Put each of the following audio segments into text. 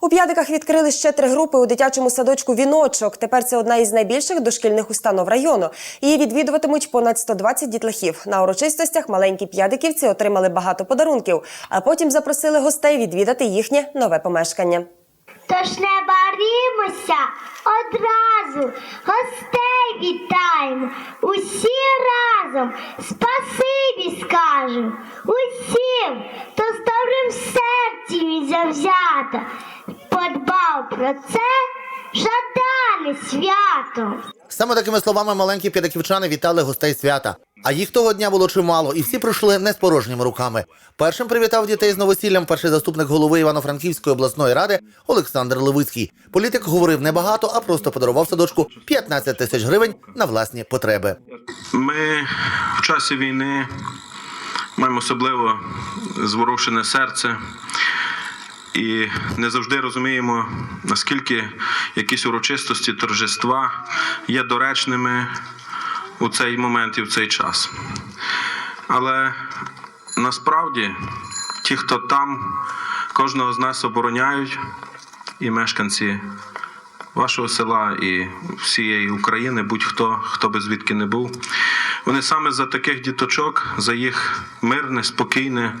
У п'ядиках відкрили ще три групи у дитячому садочку Віночок. Тепер це одна із найбільших дошкільних установ району. Її відвідуватимуть понад 120 дітлахів. На урочистостях маленькі п'ядиківці отримали багато подарунків, а потім запросили гостей відвідати їхнє нове помешкання. Тож не барімося одразу, гостей вітаємо, усі разом спасибі скажемо, усім, хто з добрим серцем і завзято, подбав про це жадане свято. Саме такими словами маленькі п'ятиківчани вітали гостей свята. А їх того дня було чимало, і всі прийшли не з порожніми руками. Першим привітав дітей з новосіллям перший заступник голови Івано-Франківської обласної ради Олександр Левицький. Політик говорив не багато, а просто подарував садочку 15 тисяч гривень на власні потреби. Ми в часі війни маємо особливо зворушене серце і не завжди розуміємо, наскільки якісь урочистості, торжества є доречними у цей момент і в цей час. Але насправді ті, хто там, кожного з нас обороняють, і мешканці вашого села і всієї України, будь-хто, хто би звідки не був. Вони саме за таких діточок, за їх мирне, спокійне,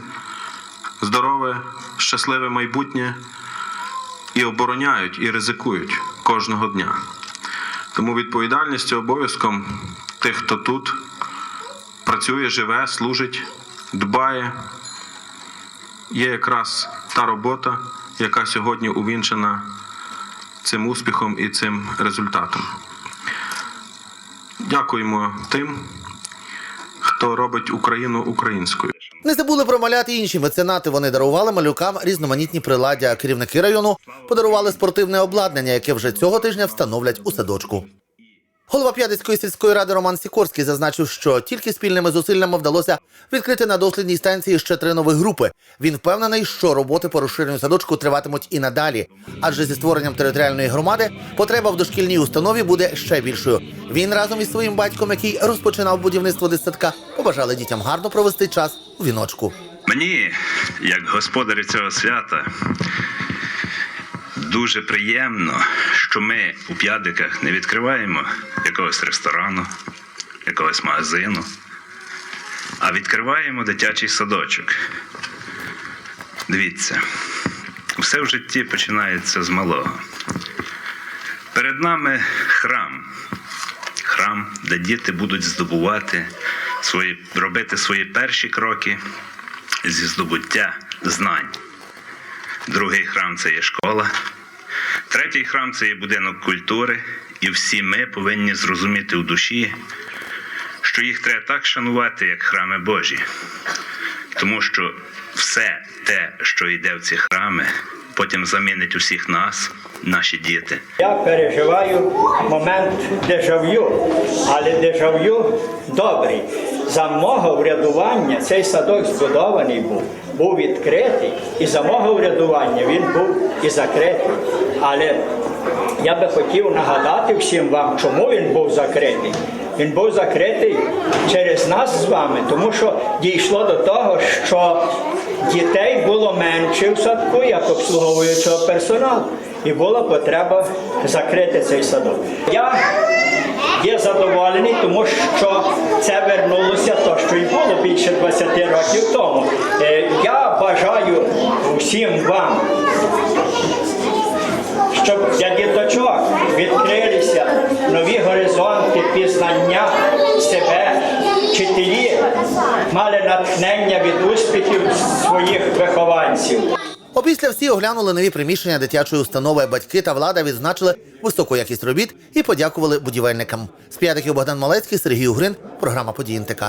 здорове, щасливе майбутнє і обороняють, і ризикують кожного дня. Тому відповідальністю, обов'язком тих, хто тут працює, живе, служить, дбає, є якраз та робота, яка сьогодні увінчена цим успіхом і цим результатом. Дякуємо тим, хто робить Україну українською. Не забули про малят і інші меценати. Вони дарували малюкам різноманітні приладдя. Керівники району подарували спортивне обладнання, яке вже цього тижня встановлять у садочку. Голова П'ядицької сільської ради Роман Сікорський зазначив, що тільки спільними зусиллями вдалося відкрити на дослідній станції ще три нові групи. Він впевнений, що роботи по розширенню садочку триватимуть і надалі, адже зі створенням територіальної громади потреба в дошкільній установі буде ще більшою. Він разом із своїм батьком, який розпочинав будівництво дитсадка, побажали дітям гарно провести час у віночку. Мені, як господарю цього свята, дуже приємно, що ми у п'ядиках не відкриваємо якогось ресторану, якогось магазину, а відкриваємо дитячий садочок. Дивіться, все в житті починається з малого. Перед нами храм. Храм, де діти будуть здобувати свої, робити свої перші кроки зі здобуття знань. Другий храм це є школа. Третій храм це є будинок культури. І всі ми повинні зрозуміти у душі, що їх треба так шанувати, як храми Божі. Тому що все те, що йде в ці храми, потім замінить усіх нас, наші діти. Я переживаю момент дежав'ю, але дежав'ю добрий. За мого врядування цей садок збудований був, був відкритий, і за мого врядування він був і закритий. Але я би хотів нагадати всім вам, чому він був закритий. Він був закритий через нас з вами, тому що дійшло до того, що дітей було менше в садку, як обслуговуючого персоналу, і була потреба закрити цей садок. Я є задоволений, тому що це вернулося то, що й було більше 20 років тому. Е, Я бажаю всім вам щоб для діточок мали натхнення від успіхів своїх вихованців. Опісля всі оглянули нові приміщення дитячої установи. Батьки та влада відзначили високу якість робіт і подякували будівельникам. З п'ятиків Богдан Малецький, Сергій Угрин, програма «Події НТК».